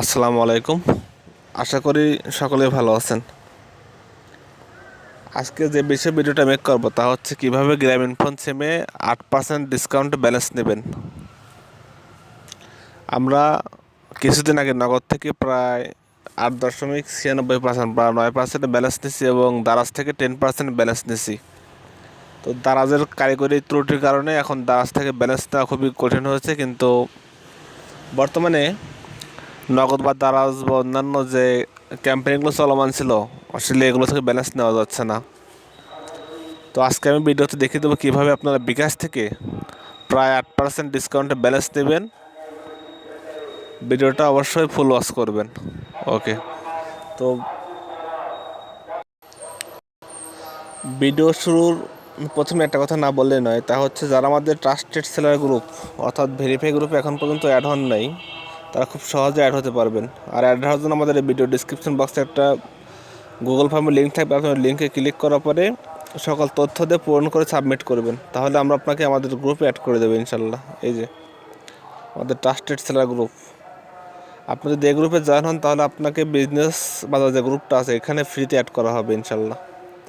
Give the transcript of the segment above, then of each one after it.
আসসালামু আলাইকুম। আশা করি সকলে ভালো আছেন। আজকে যে বিষয়ে ভিডিওটা মেক করব তা হচ্ছে কীভাবে গ্রামীণ ফোন সিমে আট পার্সেন্ট ডিসকাউন্ট ব্যালেন্স নেবেন। আমরা কিছুদিন আগে নগদ থেকে প্রায় আট দশমিক ছিয়ানব্বই পার্সেন্ট বা নয় পার্সেন্ট ব্যালেন্স নিছি এবং দারাজ থেকে টেন পার্সেন্ট ব্যালেন্স নিছি। তো দারাজের কারিগরি ত্রুটির কারণে এখন দারাজ থেকে ব্যালেন্স খুবই কঠিন হয়েছে, কিন্তু বর্তমানে নগদ বা দারাজ বা অন্যান্য যে ক্যাম্পেইনগুলো চলমান ছিল, আসলে এগুলো থেকে ব্যালেন্স নেওয়া যাচ্ছে না। তো আজকে আমি ভিডিওতে দেখিয়ে দেবো কীভাবে আপনারা বিকাশ থেকে প্রায় আট পার্সেন্ট ডিসকাউন্টে ব্যালেন্স নেবেন। ভিডিওটা অবশ্যই ফুল ওয়াশ করবেন। ওকে তো ভিডিও শুরুর প্রথমে একটা কথা না বললে নয়, তা হচ্ছে যারা আমাদের ট্রাস্টেড সেলার গ্রুপ অর্থাৎ ভেরিফাই গ্রুপে এখন পর্যন্ত অ্যাড হন নাই তারা খুব সহজে অ্যাড হতে পারবেন। আর অ্যাড হওয়ার জন্য আমাদের ভিডিও ডিসক্রিপশন বক্সে একটা গুগল ফর্মের লিঙ্ক থাকবে। আপনার লিঙ্কে ক্লিক করার পরে সকল তথ্য দিয়ে পূরণ করে সাবমিট করবেন। তাহলে আমরা আপনাকে আমাদের গ্রুপে অ্যাড করে দেবো ইনশাল্লাহ এই যে, আমাদের ট্রাস্টেড সেলার গ্রুপ আপনি যদি এই গ্রুপে জয়েন হন, তাহলে আপনাকে বিজনেস বাজার যে গ্রুপটা আছে, এখানে ফ্রিতে অ্যাড করা হবে ইনশাল্লাহ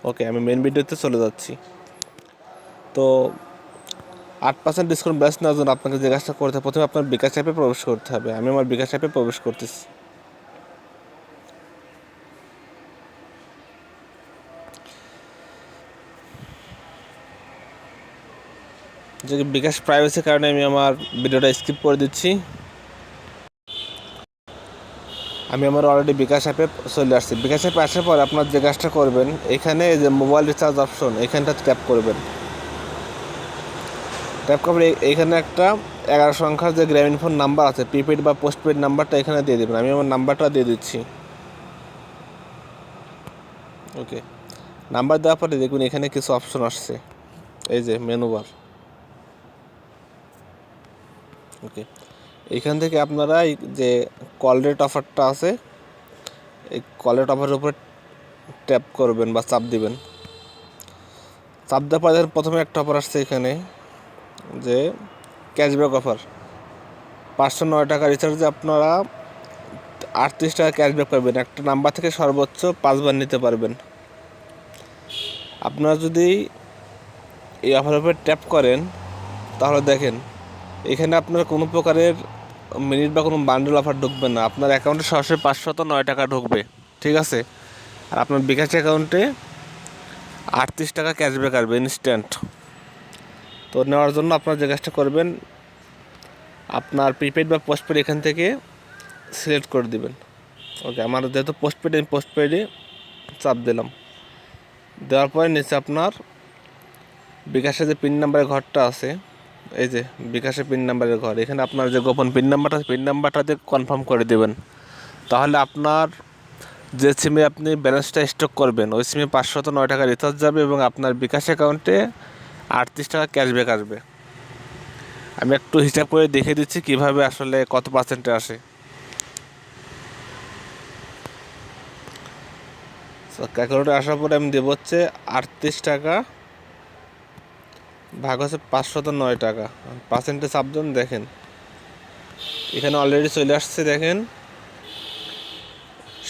ওকে আমি মেন ভিডিওতে চলে যাচ্ছি। তো আট পার্সেন্ট ডিসকাউন্ট ব্যাস নেওয়ার জন্য আপনাকে যে কাজটা করতে হবে, প্রথমে আপনার বিকাশ অ্যাপে প্রবেশ করতে হবে। আমি আমার বিকাশ অ্যাপে প্রবেশ করতেছি। যে বিকাশ প্রাইভেসির কারণে আমি আমার ভিডিওটা স্কিপ করে দিচ্ছি। আমি আমার অলরেডি বিকাশ অ্যাপে চলে আসছি। বিকাশ অ্যাপে আসার পর আপনার যে কাজটা করবেন, এখানে যে মোবাইল রিচার্জ অপশন এখানটা ট্যাপ করবেন। ট্যাপ করে এখানে একটা এগারো সংখ্যার যে গ্রামীণ ফোন নাম্বার আছে প্রিপেড বা পোস্টপেড নাম্বারটা এখানে দিয়ে দেবেন। আমি আমার নাম্বারটা দিয়ে দিচ্ছি। ওকে নাম্বার দেওয়ার পরে দেখুন এখানে কিছু অপশন আসছে। এই যে মেনু বার ওকে এখান থেকে আপনারা যে কল রেট অফারটা আছে, এই কল রেট অফারের উপরে ট্যাপ করবেন বা চাপ দিবেন। চাপ দেওয়ার পরে প্রথমে একটা অফার আসছে এখানে। যে ক্যাশব্যাক অফার পাঁচশো নয় টাকা রিচার্জে আপনারা আটত্রিশ টাকা ক্যাশব্যাক পাবেন। একটা নাম্বার থেকে সর্বোচ্চ পাঁচবার নিতে পারবেন। আপনারা যদি এই অফারের উপরে ট্যাপ করেন, তাহলে দেখেন, এখানে আপনার কোনো প্রকারের মিনিট বা কোনো বান্ডেল অফার ঢুকবে না। আপনার অ্যাকাউন্টে সরাসরি পাঁচশত নয় টাকা ঢুকবে, ঠিক আছে? আর আপনার বিকাশ অ্যাকাউন্টে আটত্রিশ টাকা ক্যাশব্যাক আসবে ইনস্ট্যান্ট তো নেওয়ার জন্য আপনার যে কাজটা করবেন, আপনার প্রিপেড বা পোস্টপেড এখান থেকে সিলেক্ট করে দিবেন। ওকে আমার যেহেতু পোস্টপেড আমি পোস্টপেডে চাপ দিলাম। দেওয়ার পরে নিচে আপনার বিকাশের যে পিন নাম্বারের ঘরটা আছে, এই যে বিকাশের পিন নাম্বারের ঘর, এখানে আপনার যে গোপন পিন নাম্বারটা পিন নাম্বারটা দিয়ে কনফার্ম করে দেবেন। তাহলে আপনার যে সিমে আপনি ব্যালেন্সটা স্টক করবেন, ওই সিমে পাঁচশত নয় টাকা রিচার্জ যাবে এবং আপনার বিকাশ অ্যাকাউন্টে আটত্রিশ টাকা ক্যাশব্যাক আসবে। আমি একটু হিসাব করে দেখে দিচ্ছি কীভাবে আসলে কত পার্সেন্টে আসে। ক্যালকুলেটর আসার পরে আমি দেবো হচ্ছে আটত্রিশ টাকা ভাগ হচ্ছে পাঁচশত নয় টাকা। পার্সেন্টেজ আপজন দেখেন। এখানে অলরেডি চলে আসছে দেখেন,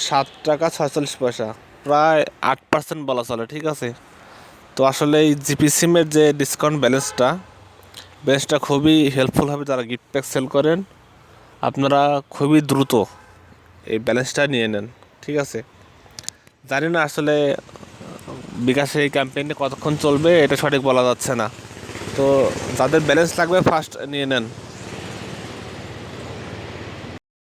সাত টাকা ছয়চল্লিশ পয়সা। প্রায় আট পার্সেন্ট বলা চলে, ঠিক আছে? তো আসলে এই জিপি সিমের যে ডিসকাউন্ট ব্যালেন্সটা ব্যালেন্সটা খুবই হেল্পফুল হবে যারা গিফট প্যাক সেল করেন, আপনারা খুবই দ্রুত এই ব্যালেন্সটা নিয়ে নেন, ঠিক আছে? জানি না আসলে বিকাশের এই ক্যাম্পেইনটা কতক্ষণ চলবে, এটা সঠিক বলা যাচ্ছে না। তো যাদের ব্যালেন্স লাগবে ফার্স্ট নিয়ে নেন।